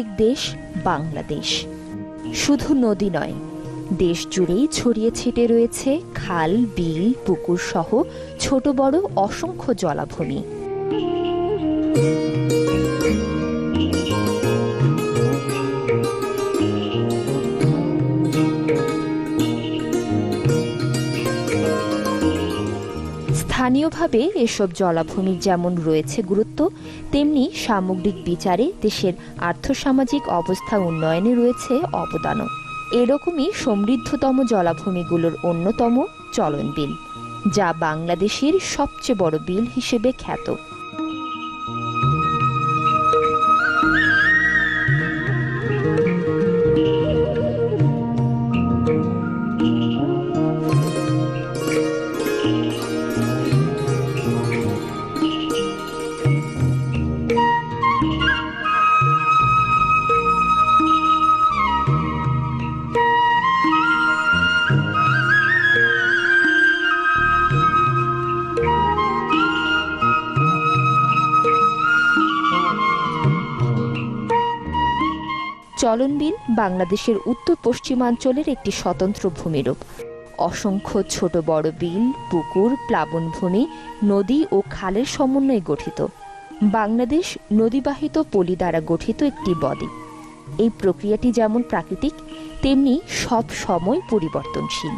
নদীমাতৃক দেশ বাংলাদেশ। শুধু নদী নয়, দেশ জুড়েই ছড়িয়ে ছিটে রয়েছে খাল, বিল, পুকুর সহ ছোট বড় অসংখ্য জলাভূমি। স্থানীয়ভাবে এসব জলাভূমির যেমন রয়েছে গুরুত্ব, তেমনি সামগ্রিক বিচারে দেশের আর্থসামাজিক অবস্থা উন্নয়নে রয়েছে অবদানও। এরকমই সমৃদ্ধতম জলাভূমিগুলোর অন্যতম চলন বিল যা বাংলাদেশের সবচেয়ে বড় বিল হিসেবে খ্যাত। চলন বিল বাংলাদেশের উত্তর পশ্চিমাঞ্চলের একটি স্বতন্ত্র ভূমিরূপ। অসংখ্য ছোট বড় বিল, পুকুর, প্লাবনভূমি, নদী ও খালের সমন্বয়ে গঠিত। বাংলাদেশ নদীবাহিত পলি দ্বারা গঠিত একটি বদ্বীপ। এই প্রক্রিয়াটি যেমন প্রাকৃতিক, তেমনি সব সময় পরিবর্তনশীল।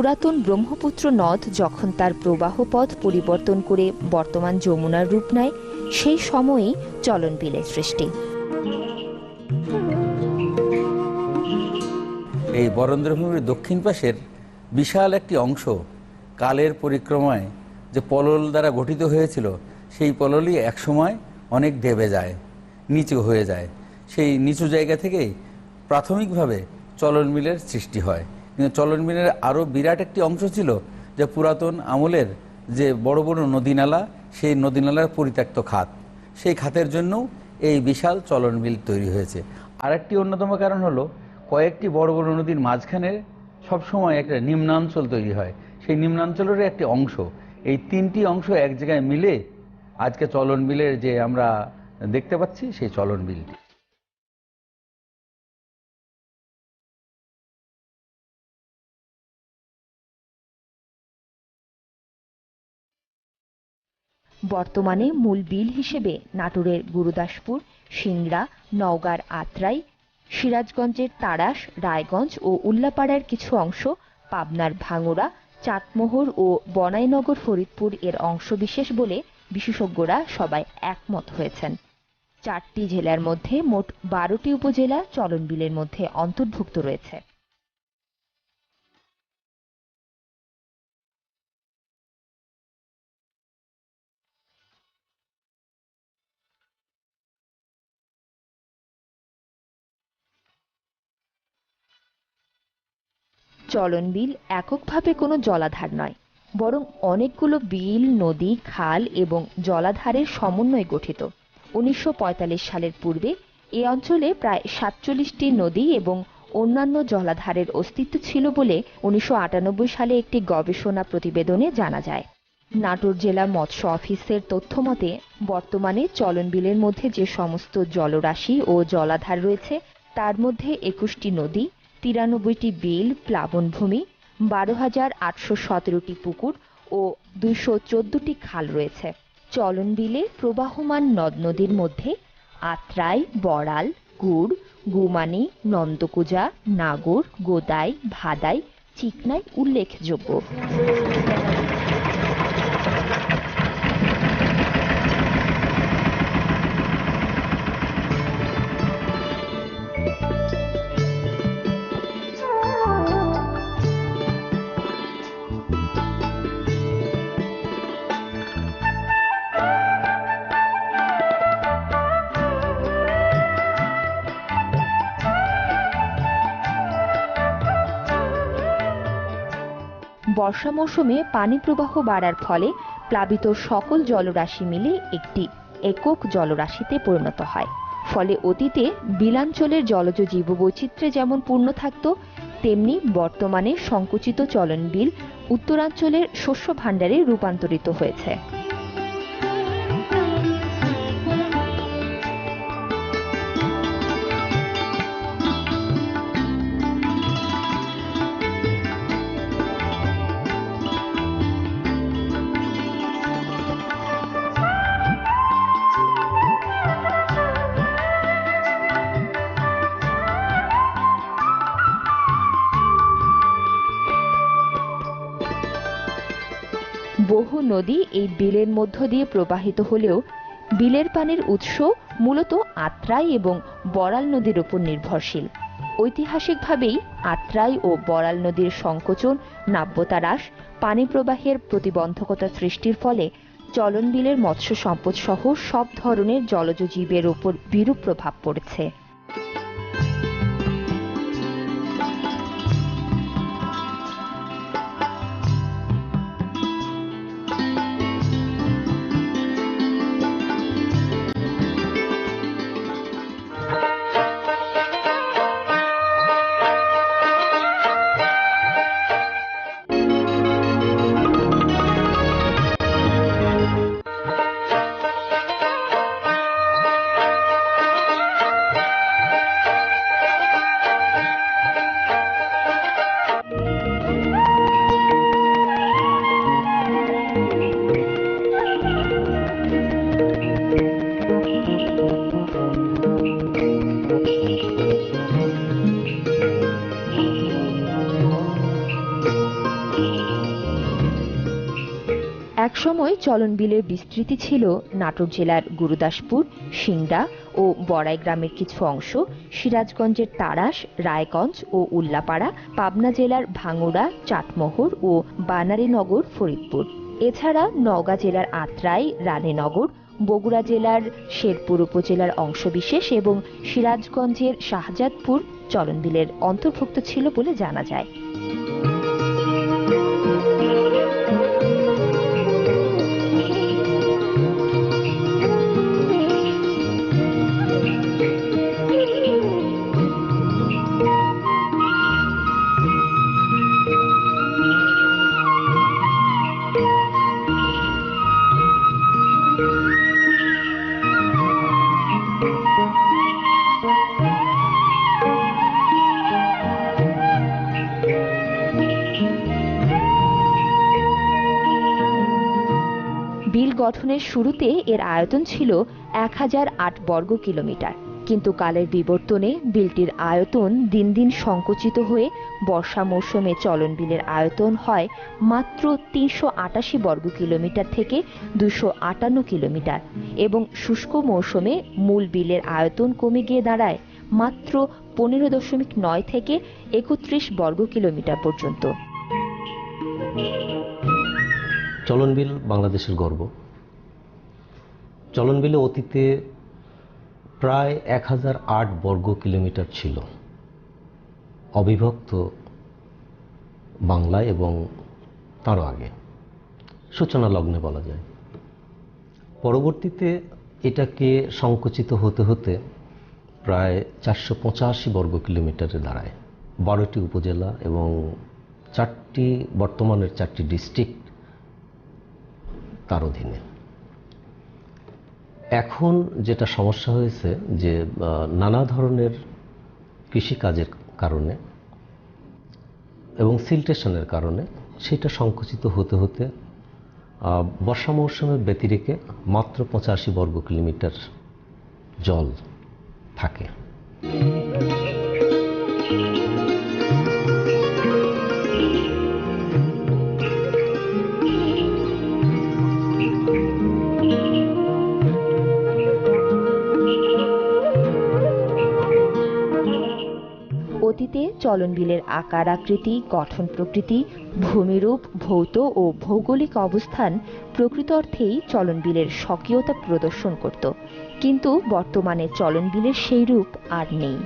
পুরাতন ব্রহ্মপুত্র নদ যখন তার প্রবাহ পথ পরিবর্তন করে বর্তমান যমুনার রূপ নেয়, সেই সময়েই চলন বিলের সৃষ্টি। এই বরেন্দ্রভূমির দক্ষিণ পাশের বিশাল একটি অংশ কালের পরিক্রমায় যে পলল দ্বারা গঠিত হয়েছিল, সেই পললই একসময় অনেক দেবে যায়, নিচু হয়ে যায়। সেই নিচু জায়গা থেকেই প্রাথমিকভাবে চলন মিলের সৃষ্টি হয়। কিন্তু চলন মিলের আরও বিরাট একটি অংশ ছিল যে পুরাতন আমলের যে বড় বড় নদীনালা, সেই নদীনালার পরিত্যক্ত খাত। সেই খাতের জন্য এই বিশাল চলন মিল তৈরি হয়েছে। আরেকটি অন্যতম কারণ হলো, কয়েকটি বড় বড় নদীর মাঝখানে সবসময় একটা নিম্নাঞ্চল তৈরি হয়। সেই নিম্নাঞ্চলের একটি অংশ। এই তিনটি অংশ এক জায়গায় মিলে আজকে চলন বিলের যে আমরা দেখতে পাচ্ছি, সেই চলন বিলটি বর্তমানে মূল বিল হিসেবে নাটোরের গুরুদাসপুর, সিংড়া, নওগাঁর আত্রাই, সিরাজগঞ্জের তাড়াশ রায়গঞ্জ ও উল্লাপাড়ার কিছু অংশ, পাবনার ভাঙড়া, চাটমোহর ও বনাইনগর ফরিদপুর এর অংশ বিশেষ বলে বিশেষজ্ঞরা সবাই একমত হয়েছেন। চারটি জেলার মধ্যে মোট বারোটি উপজেলা চলন বিলের মধ্যে অন্তর্ভুক্ত রয়েছে। চলন বিল এককভাবে কোনো জলাধার নয়, বরং অনেকগুলো বিল, নদী, খাল এবং জলাধারের সমন্বয়ে গঠিত। উনিশশো পঁয়তাল্লিশ সালের পূর্বে এ অঞ্চলে প্রায় সাতচল্লিশটি নদী এবং অন্যান্য জলাধারের অস্তিত্ব ছিল বলে উনিশশো আটানব্বই সালে একটি গবেষণা প্রতিবেদনে জানা যায়। নাটোর জেলা মৎস্য অফিসের তথ্য মতে, বর্তমানে চলন বিলের মধ্যে যে সমস্ত জলরাশি ও জলাধার রয়েছে, তার মধ্যে একুশটি নদী তিরানব্বইটি বিল প্লাবনভূমি বারো হাজার আটশো সতেরোটি পুকুর ও দুইশো চোদ্দটি খাল রয়েছে। চলন বিলে প্রবাহমান নদ নদীর মধ্যে আত্রাই, বড়াল, গুড়, গুমানি, নন্দকুজা, নাগর, গোদাই, ভাদাই, চিকনাই উল্লেখযোগ্য। বর্ষা মৌসুমে পানি প্রবাহ বাড়ার ফলে প্লাবিত সকল জলরাশি মিলে একটি একক জলরাশিতে পরিণত হয়। ফলে অতীতে বিলাঞ্চলের জলজ জীব জীববৈচিত্র্যে যেমন পূর্ণ থাকত, তেমনি বর্তমানে সংকুচিত চলন বিল উত্তরাঞ্চলের শস্য ভাণ্ডারে রূপান্তরিত হয়েছে। নদী এই বিলের মধ্য দিয়ে প্রবাহিত হলেও বিলের পানির উৎস মূলত আত্রাই এবং বড়াল নদীর উপর নির্ভরশীল। ঐতিহাসিকভাবেই আত্রাই ও বড়াল নদীর সংকোচন, নাব্যতা হ্রাস, পানি প্রবাহের প্রতিবন্ধকতা সৃষ্টির ফলে চলন বিলের মৎস্য সম্পদ সহ সব ধরনের জলজ জীবের উপর বিরূপ প্রভাব পড়েছে। চলন বিলের বিস্তৃতি ছিল নাটোর জেলার গুরুদাসপুর, সিংড়া ও বড়াই গ্রামের কিছু অংশ, সিরাজগঞ্জের তাড়াশ রায়গঞ্জ ও উল্লাপাড়া, পাবনা জেলার ভাঙ্গুড়া চাটমোহর ও বানারীনগর, ফরিদপুর। এছাড়া নওগাঁ জেলার আত্রাই, রানীনগর, বগুড়া জেলার শেরপুর উপজেলার অংশবিশেষ এবং সিরাজগঞ্জের শাহজাদপুর চলনবিলের অন্তর্ভুক্ত ছিল বলে জানা যায়। গঠনের শুরুতে এর আয়তন ছিল এক হাজার আট বর্গ কিলোমিটার। কিন্তু কালের বিবর্তনে বিলটির আয়তন দিন দিন সংকুচিত হয়ে বর্ষা মৌসুমে চলন বিলের আয়তন হয় মাত্র তিনশো আটাশি বর্গ কিলোমিটার থেকে দুশো কিলোমিটার এবং শুষ্ক মৌসুমে মূল বিলের আয়তন কমে গিয়ে দাঁড়ায় মাত্র পনেরো দশমিক নয় থেকে একত্রিশ বর্গ কিলোমিটার পর্যন্ত। চলনবিল বাংলাদেশের গর্ব। চলনবিলে অতীতে প্রায় এক হাজার আট বর্গ কিলোমিটার ছিল। অবিভক্ত বাংলায় এবং তারও আগে। সূচনা লগ্নে বলা যায়। পরবর্তীতে এটাকে সংকুচিত হতে হতে প্রায় চারশো পঁচাশি বর্গ কিলোমিটারে দাঁড়ায়। বারোটি উপজেলা এবং চারটি বর্তমানের চারটি ডিস্ট্রিক্ট তার অধীনে। এখন যেটা সমস্যা হয়েছে যে নানা ধরনের কৃষিকাজের কারণে এবং সিলটেশনের কারণে সেটা সংকুচিত হতে হতে বর্ষা মৌসুমের ব্যতিরেকে মাত্র পঁচাশি বর্গ কিলোমিটার জল থাকে। অতীতে চলন বিলের আকার, আকৃতি, গঠন প্রকৃতি, ভূমিরূপ, ভৌত ও ভৌগোলিক অবস্থান প্রকৃত অর্থেই চলনবিলের স্বকীয়তা প্রদর্শন করত। কিন্তু বর্তমানে চলনবিলের সেই রূপ আর নেই।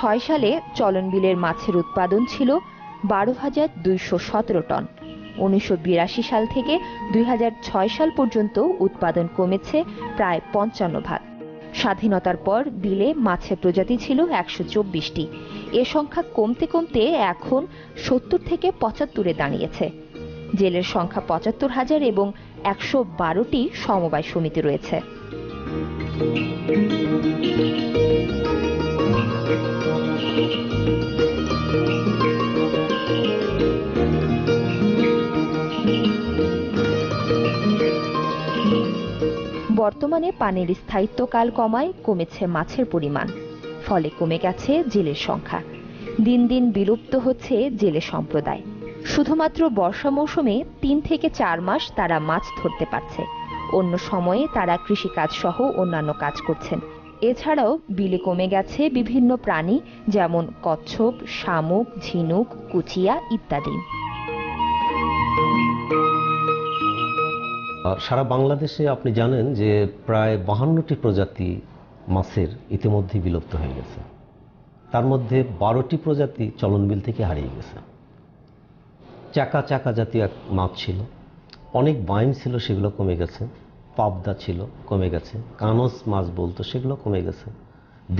সালে চলন বিলের মাছের উৎপাদন ছিল বারো হাজার দুইশো সতেরো টন। উনিশশো বিরাশি সাল থেকে দুই হাজার ছয় সাল পর্যন্ত উৎপাদন কমেছে প্রায় পঞ্চান্ন ভাগ। স্বাধীনতার পর বিলে মাছের প্রজাতি ছিল একশো চব্বিশটি। এ সংখ্যা কমতে কমতে এখন সত্তর থেকে পঁচাত্তরে দাঁড়িয়েছে। জেলের সংখ্যা পঁচাত্তর হাজার এবং একশো বারোটি সমবায় সমিতি রয়েছে। বর্তমানে পানির স্থায়িত্বকাল কমায়, কমেছে মাছের পরিমাণ, ফলে কমে গেছে জেলের সংখ্যা। দিন দিন বিলুপ্ত হচ্ছে জেলে সম্প্রদায়। শুধুমাত্র বর্ষা মৌসুমে তিন থেকে চার মাস তারা মাছ ধরতে পারছে। অন্য সময়ে তারা কৃষিকাজ সহ অন্যান্য কাজ করছেন। এছাড়াও বিলে কমে গেছে বিভিন্ন প্রাণী, যেমন কচ্ছপ, শামুক, ঝিনুক, কুচিয়া ইত্যাদি। সারা বাংলাদেশে আপনি জানেন যে প্রায় বাহান্নটি প্রজাতি মাছের ইতিমধ্যে বিলুপ্ত হয়ে গেছে। তার মধ্যে বারোটি প্রজাতি চলনবিল থেকে হারিয়ে গেছে। চাকা চাকা জাতীয় এক মাছ ছিল। অনেক বাইন ছিল, সেগুলো কমে গেছে। পাবদা ছিল, কমে গেছে। কানস মাছ বলতো, সেগুলো কমে গেছে।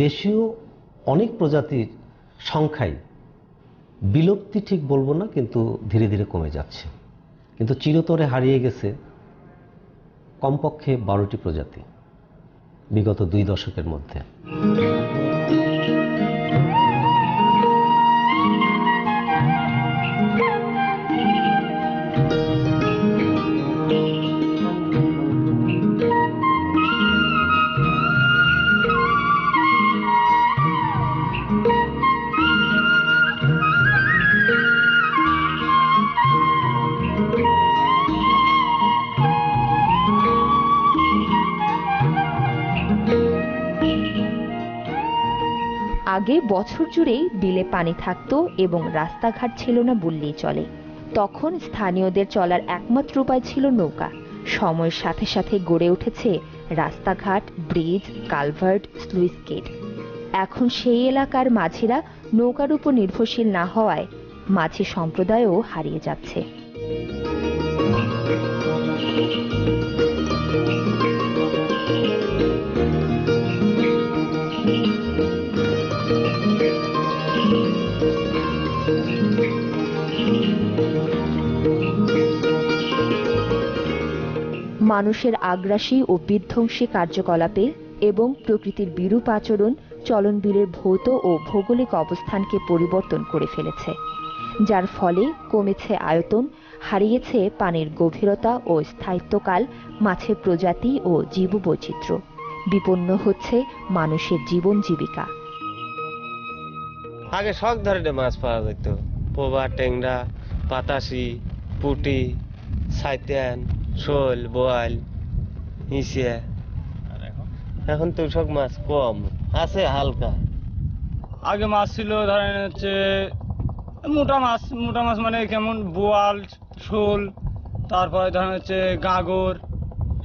দেশীয় অনেক প্রজাতির সংখ্যাই বিলুপ্তি ঠিক বলব না, কিন্তু ধীরে ধীরে কমে যাচ্ছে। কিন্তু চিরতরে হারিয়ে গেছে কমপক্ষে বারোটি প্রজাতি, বিগত দুই দশকের মধ্যে। বছর জুড়েই বিলে পানি থাকতো এবং রাস্তাঘাট ছিল না বললেই চলে। তখন স্থানীয়দের চলার একমাত্র উপায় ছিল নৌকা। সময়ের সাথে সাথে গড়ে উঠেছে রাস্তাঘাট, ব্রিজ, কালভার্ট, স্লুইস গেট। এখন সেই এলাকার মাঝিরা নৌকার উপর নির্ভরশীল না হওয়ায় মাঝি সম্প্রদায়ও হারিয়ে যাচ্ছে। মানুষের আগ্রাসী ও বিধ্বংসী কার্যকলাপে এবং প্রকৃতির বিরূপ আচরণ চলনবিলের ভৌত ও ভৌগোলিক অবস্থানকে পরিবর্তন করে ফেলেছে, যার ফলে কমেছে আয়তন, হারিয়েছে পানির গভীরতা ও স্থায়িত্বকাল মাছের প্রজাতি ও জীববৈচিত্র্য, বিপন্ন হচ্ছে মানুষের জীবন জীবিকা। আগে সব ধরনের মাছ পাওয়া যেত, পোবা, টেংরা পাতাসি পুটি সাইতেন শোল বোয়াল ইসিয়া এখন? তো সব মাছ কম। আছে হালকা। আগে মাছ ছিল ধরেন হচ্ছে মোটা মাছ মোটা মাছ মানে কেমন? বোয়াল শোল তারপরে ধরেন হচ্ছে গাগর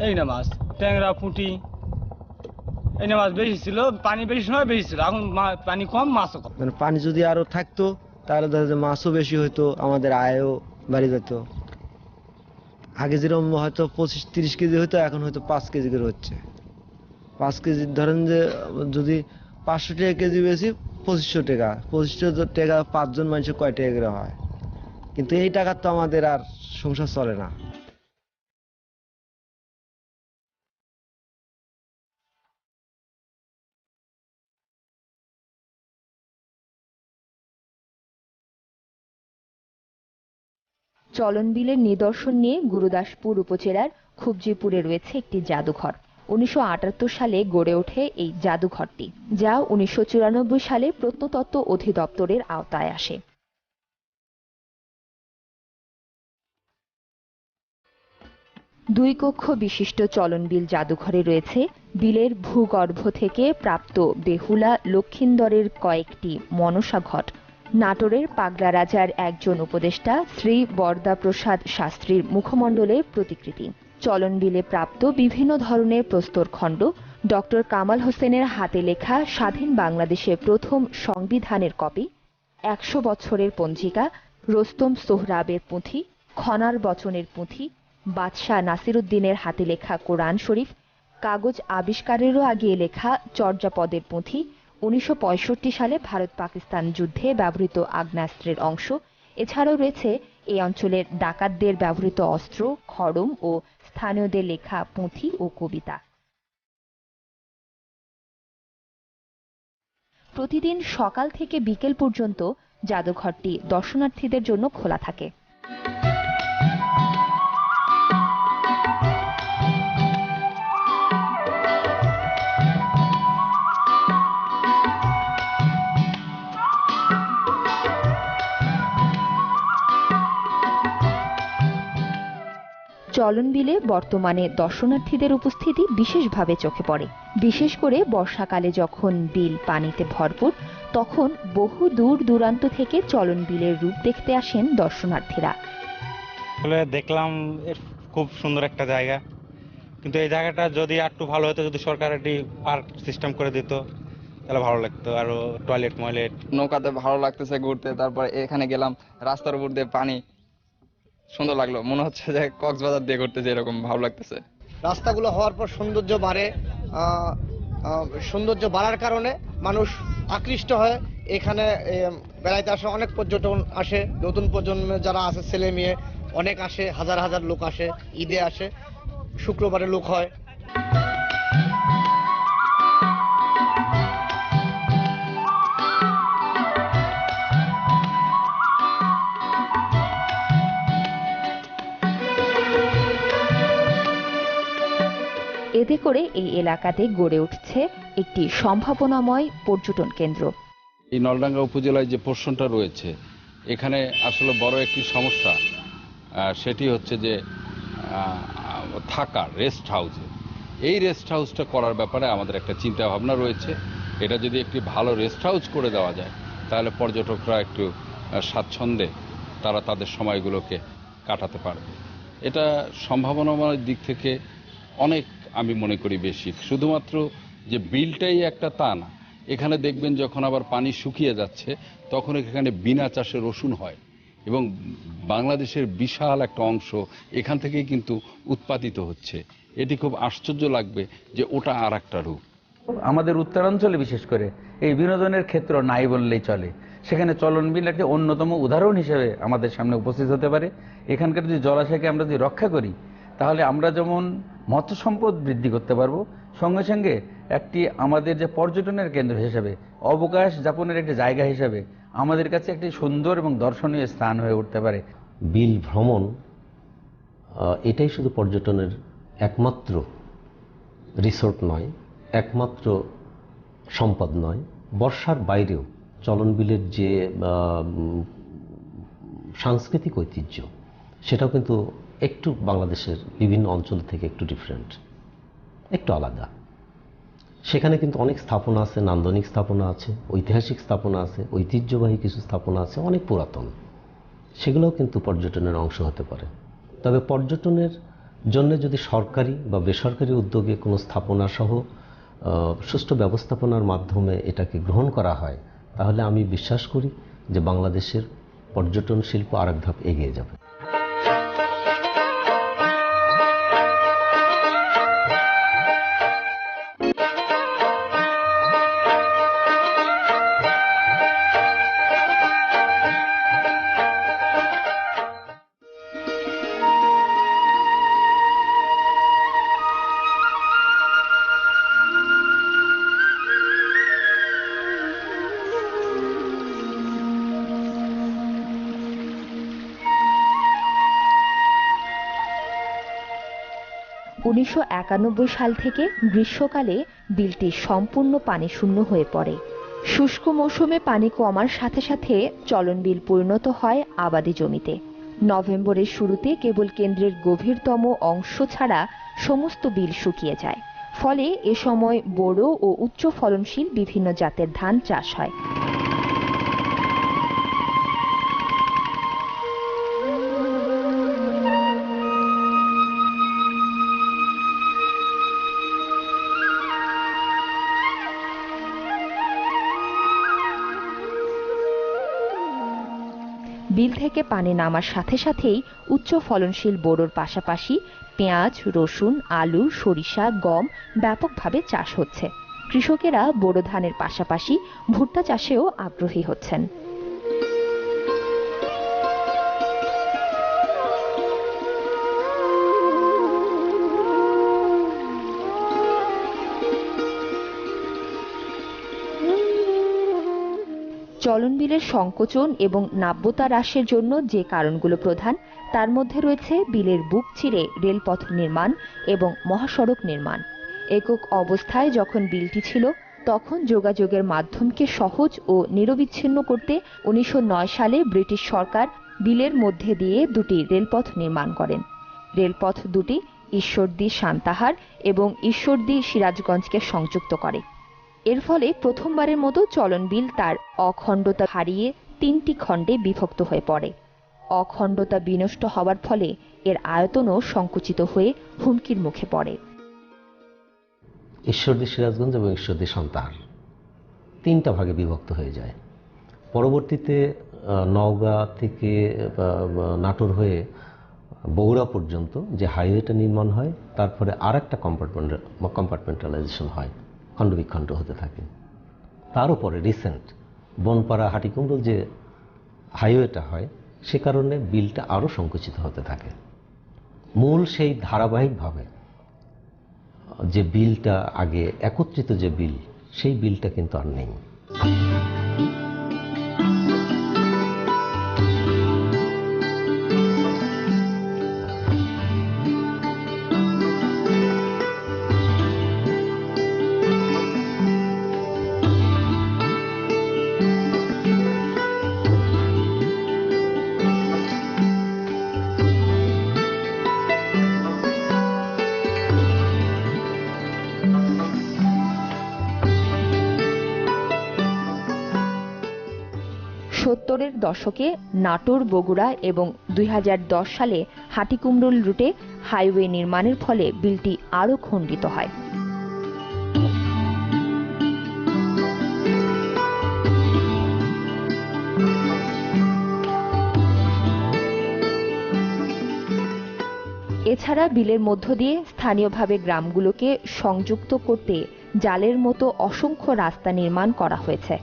এই না মাছ ট্যাংরা পুঁটি। এই না মাছ বেশি ছিল পানি বেশি সময় বেশি ছিল। এখন মা- পানি কম মাছও কম। মানে পানি যদি আরও থাকতো তাহলে যায় মাছও বেশি হইতো আমাদের আয়ও বাড়ি যেত। আগে যেরকম হয়তো পঁচিশ তিরিশ কেজি হতো এখন হয়তো পাঁচ কেজি করে হচ্ছে। পাঁচ কেজি, ধরেন যে, যদি পাঁচশো টাকা কেজি বেশি, পঁচিশশো টাকা। পঁচিশশো টাকা পাঁচজন মানুষের কয় টাকা করে হয়? কিন্তু এই টাকা তো আমাদের আর সংসার চলে না। চলনবিলের নিদর্শন নিয়ে গুরুদাসপুর উপজেলার খুবজিপুরে রয়েছে একটি জাদুঘর। উনিশশো আটাত্তর সালে গড়ে ওঠে এই জাদুঘরটি, যা উনিশশো চুরানব্বই সালে প্রত্নতত্ত্ব অধিদপ্তরের আওতায় আসে। দুই কক্ষ বিশিষ্ট চলনবিল জাদুঘরে রয়েছে। বিলের ভূগর্ভ থেকে প্রাপ্ত বেহুলা লক্ষিন্দরের কয়েকটি মনসা ঘট নাটোরের পাগলা রাজার একজন উপদেষ্টা শ্রী বরদা প্রসাদ শাস্ত্রীর মুখমণ্ডলের প্রতিকৃতি। চলনবিলে প্রাপ্ত বিভিন্ন ধরনের প্রস্তরখণ্ড ডক্টর কামাল হোসেনের হাতে লেখা স্বাধীন বাংলাদেশের প্রথম সংবিধানের কপি, একশো বছরের পঞ্জিকা, রোস্তম সোহরাবের পুঁথি, খনার বচনের পুঁথি, বাদশাহ নাসিরুদ্দিনের হাতে লেখা কোরআন শরীফ, কাগজ আবিষ্কারেরও আগে লেখা চর্যাপদের পুঁথি উনিশশো পঁয়ষট্টি সালে ভারত পাকিস্তান যুদ্ধে ব্যবহৃত আগ্নেয়াস্ত্রের অংশ। এছাড়াও রয়েছে এই অঞ্চলের ডাকাতদের ব্যবহৃত অস্ত্র, খড়ম ও স্থানীয়দের লেখা পুঁথি ও কবিতা। প্রতিদিন সকাল থেকে বিকেল পর্যন্ত জাদুঘরটি দর্শনার্থীদের জন্য খোলা থাকে। চলন বিলে বর্তমানে দর্শনার্থীদের উপস্থিতি বিশেষভাবে চোখে পড়ে। বিশেষ করে বর্ষাকালে যখন বিল পানিতে ভরপুর তখন বহু দূর দূরান্ত থেকে চলন বিলের রূপ দেখতে আসেন দর্শনার্থীরা। দেখলাম এর খুব সুন্দর একটা জায়গা। কিন্তু এই জায়গাটা যদি আর একটু ভালো হতো যদি সরকার একটি পার্ক সিস্টেম করে দিত তাহলে ভালো লাগতো। আরও টয়লেট ময়লেট। নৌকাতে ভালো লাগতেছে ঘুরতে। তারপর এখানে গেলাম রাস্তার উপর দিয়ে পানি সুন্দর লাগল। মনে হচ্ছে যে কক্সবাজার দিয়ে ঘুরতেছে, এরকম ভালো লাগতেছে। রাস্তাগুলো হওয়ার পর সৌন্দর্য বাড়ে সৌন্দর্য বাড়ার কারণে মানুষ আকৃষ্ট হয়। এখানে বেড়াইতে আসে অনেক পর্যটন আসে, নতুন প্রজন্মে যারা আছে, ছেলে মেয়ে, অনেক আসে, হাজার হাজার লোক আসে, ঈদে আসে, শুক্রবারে লোক হয়। এতে করে এই এলাকাতে গড়ে উঠছে একটি সম্ভাবনাময় পর্যটন কেন্দ্র। এই নলডাঙ্গা উপজেলায় যে পোর্শনটা রয়েছে, এখানে আসলে বড় একটি সমস্যা। সেটি হচ্ছে যে থাকা রেস্ট হাউসে এই রেস্ট হাউসটা করার ব্যাপারে আমাদের একটা চিন্তা ভাবনা রয়েছে। এটা যদি একটি ভালো রেস্ট হাউস করে দেওয়া যায়, তাহলে পর্যটকরা একটু স্বাচ্ছন্দ্যে তারা তাদের সময়গুলোকে কাটাতে পারবে। এটা সম্ভাবনাময় দিক থেকে অনেক আমি মনে করি বেশি। শুধুমাত্র যে বিলটাই একটা তা না, এখানে দেখবেন যখন আবার পানি শুকিয়ে যাচ্ছে, তখন এখানে বিনা চাষে রসুন হয় এবং বাংলাদেশের বিশাল একটা অংশ এখান থেকেই কিন্তু উৎপাদিত হচ্ছে। এটি খুব আশ্চর্য লাগবে যে ওটা আর একটা রূপ। আমাদের উত্তরাঞ্চলে বিশেষ করে এই বিনোদনের ক্ষেত্র নাই বললেই চলে। সেখানে চলন বিল একটি অন্যতম উদাহরণ হিসেবে আমাদের সামনে উপস্থিত হতে পারে। এখানকার যদি জলাশয়কে আমরা যদি রক্ষা করি, তাহলে আমরা যেমন মৎস্য সম্পদ বৃদ্ধি করতে পারব। সঙ্গে সঙ্গে একটি আমাদের যে পর্যটনের কেন্দ্র হিসেবে, অবকাশ যাপনের একটি জায়গা হিসেবে আমাদের কাছে একটি সুন্দর এবং দর্শনীয় স্থান হয়ে উঠতে পারে। বিল ভ্রমণ এটাই শুধু পর্যটনের একমাত্র রিসোর্ট নয়, একমাত্র সম্পদ নয়, বর্ষার বাইরেও চলন বিলের যে সাংস্কৃতিক ঐতিহ্য, সেটাও কিন্তু একটু বাংলাদেশের বিভিন্ন অঞ্চল থেকে একটু ডিফারেন্ট একটু আলাদা। সেখানে কিন্তু অনেক স্থাপনা আছে, নান্দনিক স্থাপনা আছে, ঐতিহাসিক স্থাপনা আছে, ঐতিহ্যবাহী কিছু স্থাপনা আছে, অনেক পুরাতন। সেগুলোও কিন্তু পর্যটনের অংশ হতে পারে। তবে পর্যটনের জন্য যদি সরকারি বা বেসরকারি উদ্যোগে কোনো স্থাপনা সহ সুষ্ঠু ব্যবস্থাপনার মাধ্যমে এটাকে গ্রহণ করা হয়, তাহলে আমি বিশ্বাস করি যে বাংলাদেশের পর্যটন শিল্প আরেক ধাপ এগিয়ে যাবে। উনিশশো সাল থেকে গ্রীষ্মকালে বিলটি সম্পূর্ণ পানি শূন্য হয়ে পড়ে। শুষ্ক মৌসুমে পানি কমার সাথে সাথে চলন বিল পরিণত হয় আবাদি জমিতে। নভেম্বরের শুরুতে কেবল কেন্দ্রের গভীরতম অংশ ছাড়া সমস্ত বিল শুকিয়ে যায়। ফলে এ সময় বড় ও উচ্চ ফলনশীল বিভিন্ন জাতের ধান চাষ হয়। থেকে পানি নামার সাথে সাথেই উচ্চ ফলনশীল বোরোর পাশাপাশি পেঁয়াজ, রসুন, আলু, সরিষা, গম ব্যাপকভাবে চাষ হচ্ছে। কৃষকেরা বোরো ধানের পাশাপাশি ভুট্টা চাষেও আগ্রহী হচ্ছেন। চলন বিলের সংকোচন এবং নাব্যতা হ্রাসের জন্য যে কারণগুলো প্রধান, তার মধ্যে রয়েছে বিলের বুক চিরে রেলপথ নির্মাণ এবং মহাসড়ক নির্মাণ। একক অবস্থায় যখন বিলটি ছিল, তখন যোগাযোগের মাধ্যমকে সহজ ও নিরবিচ্ছিন্ন করতে উনিশশো নয় সালে ব্রিটিশ সরকার বিলের মধ্যে দিয়ে দুটি রেলপথ নির্মাণ করেন। রেলপথ দুটি ঈশ্বরদী সান্তাহার এবং ঈশ্বরদী সিরাজগঞ্জকে সংযুক্ত করে। এর ফলে প্রথমবারের মতো চলন বিল তার অখণ্ডতা হারিয়ে তিনটি খণ্ডে বিভক্ত হয়ে পড়ে। অখণ্ডতা বিনষ্ট হওয়ার ফলে এর আয়তনও সংকুচিত হয়ে হুমকির মুখে পড়ে। ঈশ্বরদী সিরাজগঞ্জ এবং ঈশ্বরদী সন্তান তিনটা ভাগে বিভক্ত হয়ে যায়। পরবর্তীতে নওগাঁ থেকে নাটোর হয়ে বগুড়া পর্যন্ত যে হাইওয়েটা নির্মাণ হয়, তারপরে আর একটা কম্পার্টমেন্ট কম্পার্টমেন্টালাইজেশন হয়। খণ্ড বিখণ্ড হতে থাকে। তার উপরে রিসেন্ট বনপাড়া হাটিকুমরুল যে হাইওয়েটা হয়, সে কারণে বিলটা আরও সংকুচিত হতে থাকে। মূল সেই ধারাবাহিকভাবে যে বিলটা আগে একত্রিত যে বিল, সেই বিলটা কিন্তু আর নেই। দশকে নাটোর, বগুড়া এবং দুই হাজার দশ সালে হাটিকুমরুল রুটে হাইওয়ে নির্মাণের ফলে বিলটি আরও খণ্ডিত হয়। এছাড়া বিলের মধ্য দিয়ে স্থানীয়ভাবে গ্রামগুলোকে সংযুক্ত করতে জালের মতো অসংখ্য রাস্তা নির্মাণ করা হয়েছে।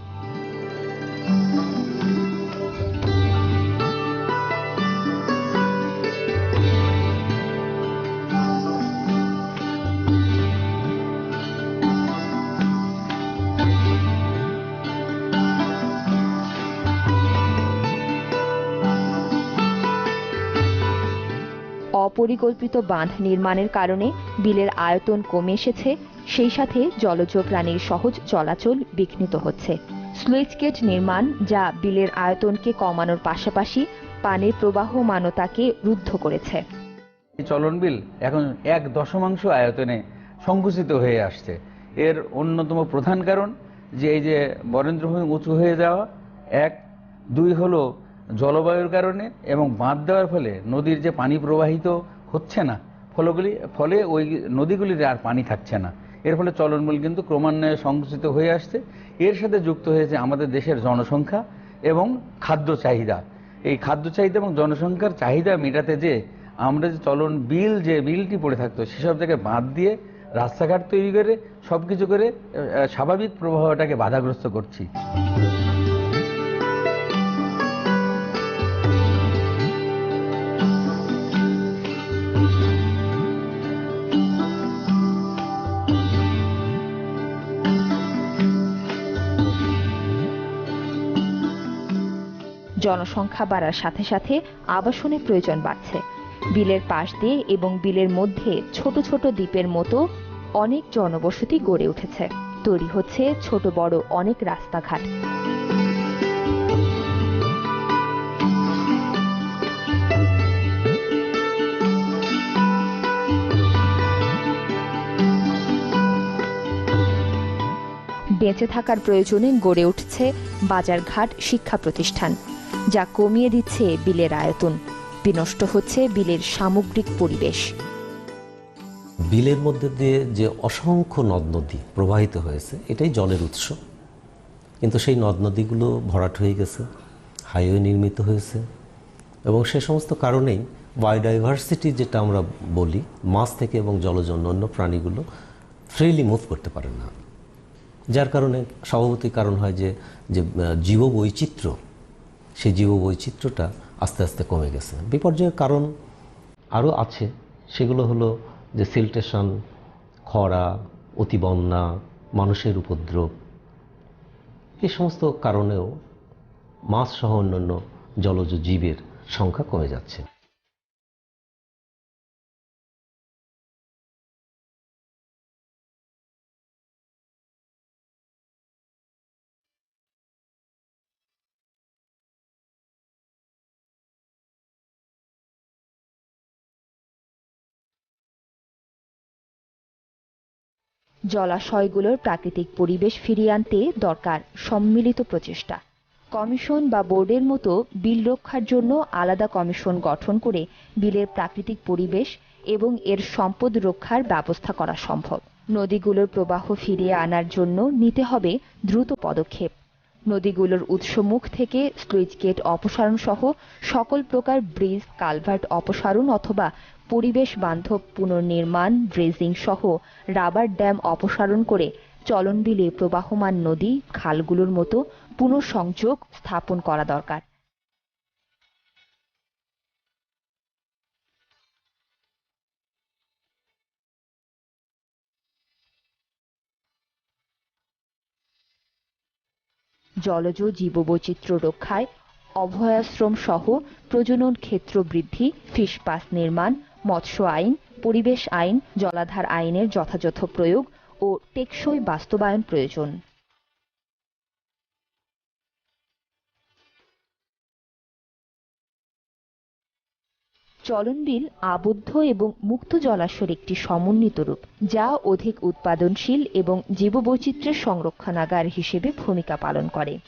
অপরিকল্পিত বাঁধ নির্মাণের কারণে বিলের আয়তন কমে এসেছে, সেই সাথে জলজ প্রাণীর সহজ চলাচল বিঘ্নিত হচ্ছে। স্লুইস গেট নির্মাণ, যা বিলের আয়তনকে কমানোর পাশাপাশি পানির প্রবাহমানতাকে রুদ্ধ করেছে। চলন বিল এখন এক দশমাংশ আয়তনে সংকুচিত হয়ে আসছে। এর অন্যতম প্রধান কারণ যে এই যে বরেন্দ্রভূমি উঁচু হয়ে যাওয়া, এক। দুই হলো জলবায়ুর কারণে এবং বাঁধ দেওয়ার ফলে নদীর যে পানি প্রবাহিত হচ্ছে না, ফলগুলি, ফলে ওই নদীগুলিতে আর পানি থাকছে না। এর ফলে চলনমূল কিন্তু ক্রমান্বয়ে সংকুচিত হয়ে আসছে। এর সাথে যুক্ত হয়েছে আমাদের দেশের জনসংখ্যা এবং খাদ্য চাহিদা। এই খাদ্য চাহিদা এবং জনসংখ্যার চাহিদা মেটাতে যে আমরা যে চলন বিল, যে বিলটি পড়ে থাকতো, সেসব থেকে বাদ দিয়ে রাস্তাঘাট তৈরি করে সব কিছু করে স্বাভাবিক প্রবাহটাকে বাধাগ্রস্ত করছি। জনসংখ্যা বাড়ার সাথে সাথে আবাসনের প্রয়োজন বাড়ছে। বিলের পাশ দিয়ে এবং বিলের মধ্যে ছোট ছোট দ্বীপের মতো অনেক জনবসতি গড়ে উঠেছে। তৈরি হচ্ছে ছোট বড় অনেক রাস্তাঘাট। বেঁচে থাকার প্রয়োজনে গড়ে উঠছে বাজারঘাট শিক্ষা প্রতিষ্ঠান। যা কমিয়ে দিচ্ছে বিলের আয়তন। বিনষ্ট হচ্ছে বিলের সামগ্রিক পরিবেশ। বিলের মধ্যে দিয়ে যে অসংখ্য নদ নদী প্রবাহিত হয়েছে, এটাই জলের উৎস। কিন্তু সেই নদ নদীগুলো ভরাট হয়ে গেছে, হাইওয়ে নির্মিত হয়েছে এবং সে সমস্ত কারণেই বায়োডাইভার্সিটি যেটা আমরা বলি, মাছ থেকে এবং জলজ অন্যান্য প্রাণীগুলো ফ্রিলি মুভ করতে পারে না। যার কারণে স্বভাবতই কারণ হয় যে যে জীব বৈচিত্র্য সেই জীব বৈচিত্র্যটা আস্তে আস্তে কমে গেছে। বিপর্যয়ের কারণ আরও আছে। সেগুলো হলো যে সিলটেশন খরা, অতিবন্যা, মানুষের উপদ্রব। এই সমস্ত কারণেও মাছ সহ অন্যান্য জলজ জীবের সংখ্যা কমে যাচ্ছে। জলাশয়গুলোর প্রাকৃতিক পরিবেশ ফিরিয়ে আনতে দরকার সম্মিলিত প্রচেষ্টা। কমিশন বা বোর্ডের মতো বিল রক্ষার জন্য আলাদা কমিশন গঠন করে বিলের প্রাকৃতিক পরিবেশ এবং এর সম্পদ রক্ষার ব্যবস্থা করা সম্ভব। নদীগুলোর প্রবাহ ফিরিয়ে আনার জন্য নিতে হবে দ্রুত পদক্ষেপ। নদীগুলোর উৎসমুখ থেকে স্লুইস গেট অপসারণ সহ সকল প্রকার ব্রিজ, কালভার্ট অপসারণ অথবা পরিবেশ বান্ধব পুনর্নির্মাণ, ড্রেজিং সহ রাবার ড্যাম অপসারণ করে চলনবিলে প্রবাহমান নদী, খালগুলোর মতো পুনঃসংযোগ স্থাপন করা দরকার। জলজ জীববৈচিত্র্য রক্ষায় অভয়াশ্রম সহ প্রজনন ক্ষেত্র বৃদ্ধি ফিশ পাস নির্মাণ মৎস্য আইন, পরিবেশ আইন, জলাধার আইনের যথাযথ প্রয়োগ ও টেকসই বাস্তবায়ন প্রয়োজন। চলনবিল আবদ্ধ এবং মুক্ত জলাশয়ের একটি সমন্বিত রূপ, যা অধিক উৎপাদনশীল এবং জীববৈচিত্র্যের সংরক্ষণাগার হিসেবে ভূমিকা পালন করে।